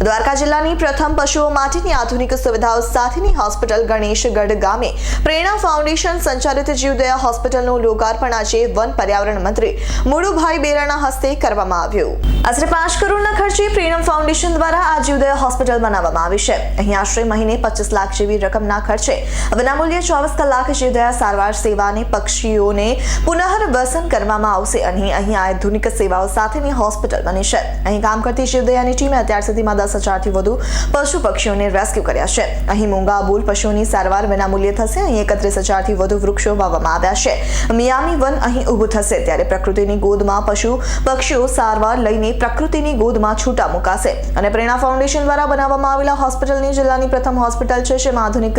દ્વારકા જિલ્લાની પ્રથમ પશુઓ માટેની આધુનિક સુવિધાઓ સાથેની હોસ્પિટલ ગણેશગઢ ગામે પ્રેરણા ફાઉન્ડેશન સંચાલિત જીવદયા હોસ્પિટલનું લોકાર્પણ આજે વન પર્યાવરણ મંત્રી મુળુભાઈ બેરાના હસ્તે કરવામાં આવ્યું. આશરે પાંચ કરોડના ખર્ચે પ્રેરણા ફાઉન્ડેશન દ્વારા આ જીવદયા હોસ્પિટલ બનાવવામાં આવી છે. અહીં આશરે મહિને પચીસ લાખ જેવી રકમના ખર્ચે વિનામૂલ્યે ચોવીસ કલાક જીવદયા સારવાર સેવાને પક્ષીઓને પુનઃવસન કરવામાં આવશે અને અહીં આધુનિક સેવાઓ સાથેની હોસ્પિટલ બની છે. અહીં કામ કરતી જીવદયાની ટીમે અત્યાર સુધીમાં દસ હજારથી વધુ પશુ પક્ષીઓને રેસ્ક્યુ કર્યા છે. અહીં મૂંગા બુલ પશુઓની સારવાર વિનામૂલ્યે થશે. અહીં એકત્રીસ હજારથી વધુ વૃક્ષો વાવવામાં આવ્યા છે. મિયામી વન અહીં ઊભું થશે ત્યારે પ્રકૃતિની ગોદમાં પશુ પક્ષીઓ સારવાર લઈને પ્રકૃતિની ગોદમાં છૂટા મુકાશે. અને પ્રેરણા ફાઉન્ડેશન દ્વારા બનાવવામાં આવેલા હોસ્પિટલની જિલ્લાની પ્રથમ હોસ્પિટલ છે. જેમાં આધુનિક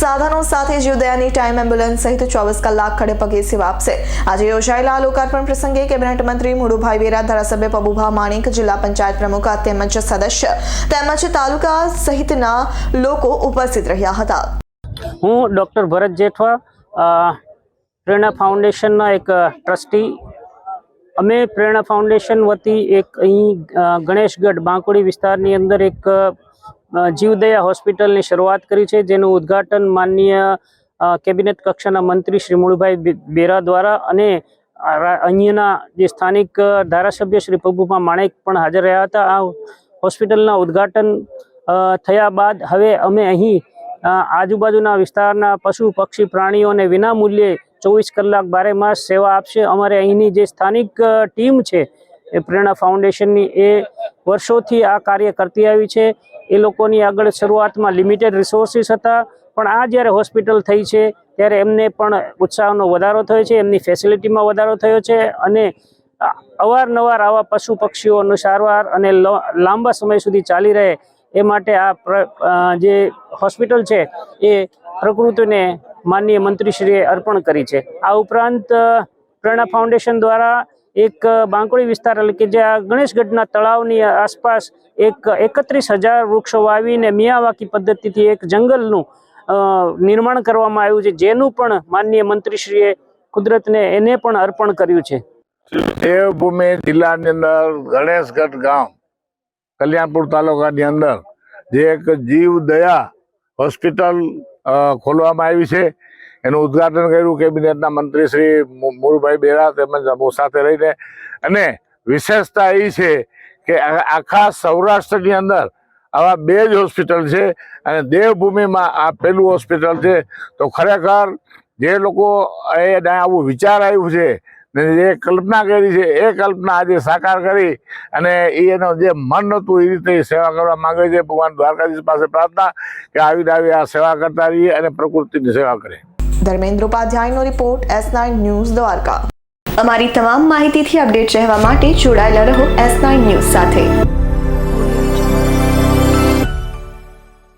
સાધનો સાથે જીવદયાની ટાઈમ એમ્બ્યુલન્સ સહિત ચોવીસ કલાક ખડે પગે સેવા આપશે. આજે યોજાયેલા આ લોકાર્પણ પ્રસંગે કેબિનેટ મંત્રી મુળુભાઈ વેરા, ધારાસભ્ય પબુભા માણેક, જિલ્લા પંચાયત પ્રમુખ તેમજ સદસ્ય તેમજ તાલુકા સહિતના લોકો ઉપસ્થિત રહ્યા હતા. હું ડૉક્ટર ભરત જેઠવા પ્રેરણા ફાઉન્ડેશનના એક ટ્રસ્ટી. અમે પ્રેરણા ફાઉન્ડેશન વતી એક અહીં ગણેશગઢ બાંકુડી વિસ્તારની અંદર એક જીવદયા હોસ્પિટલની શરૂઆત કરી છે, જેનું ઉદ્ઘાટન માનનીય કેબિનેટ કક્ષાના મંત્રી શ્રી મુળુભાઈ બેરા દ્વારા અને અહીંના જે સ્થાનિક ધારાસભ્ય શ્રી પબુભા માણેક પણ હાજર રહ્યા હતા. આ હોસ્પિટલના ઉદ્ઘાટન થયા બાદ હવે અમે અહીં આજુબાજુના વિસ્તારના પશુ, પક્ષી, પ્રાણીઓને વિના મૂલ્યે ચોવીસ કલાક બારે માસ સેવા આપશે. અમારે અહીંની જે સ્થાનિક ટીમ છે, એ પ્રેરણા ફાઉન્ડેશનની, એ વર્ષોથી આ કાર્ય કરતી આવી છે. એ લોકોની આગળ શરૂઆતમાં લિમિટેડ રિસોર્સિસ હતા, પણ આ જ્યારે હોસ્પિટલ થઈ છે, ત્યારે એમને પણ ઉત્સાહનો વધારો થયો છે, એમની ફેસિલિટીમાં વધારો થયો છે અને અવારનવાર આવા પશુ પક્ષીઓનું સારવાર અને લાંબા સમય સુધી ચાલી રહે એ માટે આ જે હોસ્પિટલ છે એ પ્રકૃતિને માનનીય મંત્રીશ્રીએ અર્પણ કરી છે. આ ઉપરાંત પ્રેરણા ફાઉન્ડેશન દ્વારા એક બાંકોડી વિસ્તાર એટલે કે જે આ ગણેશગઢના તળાવની આસપાસ એક એકત્રીસ હજાર વૃક્ષો વાવીને મિયાવાકી પદ્ધતિથી એક જંગલનું નિર્માણ કરવામાં આવ્યું છે. જેનું પણ માનનીય મંત્રીશ્રીએ કુદરતને એને પણ અર્પણ કર્યું છે. દેવભૂમિ જિલ્લાની અંદર ગણેશગઢ ગામ, કલ્યાણપુર તાલુકાની અંદર જે એક જીવ દયા હોસ્પિટલ ખોલવામાં આવી છે. એનું ઉદ્ઘાટન કર્યું કેબિનેટના મંત્રી શ્રી મુરુભાઈ બેરા તેમજ સાથે રહીને. અને વિશેષતા એ છે કે આખા સૌરાષ્ટ્રની અંદર આવા બે જ હોસ્પિટલ છે અને દેવભૂમિમાં આ પેલું હોસ્પિટલ છે. તો ખરેખર જે લોકો એ આવું વિચાર આવ્યું છે ને જે કલ્પના કરી છે એ કલ્પના આજે સાકાર કરી અને એનો જે મન હતું એ રીતે સેવા કરવા માંગે છે. ભગવાન દ્વારકાધીશ પાસે પ્રાર્થના કે આવી આવી આ સેવા કરતા રહીએ અને પ્રકૃતિની સેવા કરે Dharmendra ઉપાધ્યાયનો report S nine news Dwarka. અમારી તમામ માહિતીથી અપડેટ રહેવા માટે જોડાયેલા રહો એસ નાઇન ન્યૂઝ સાથે.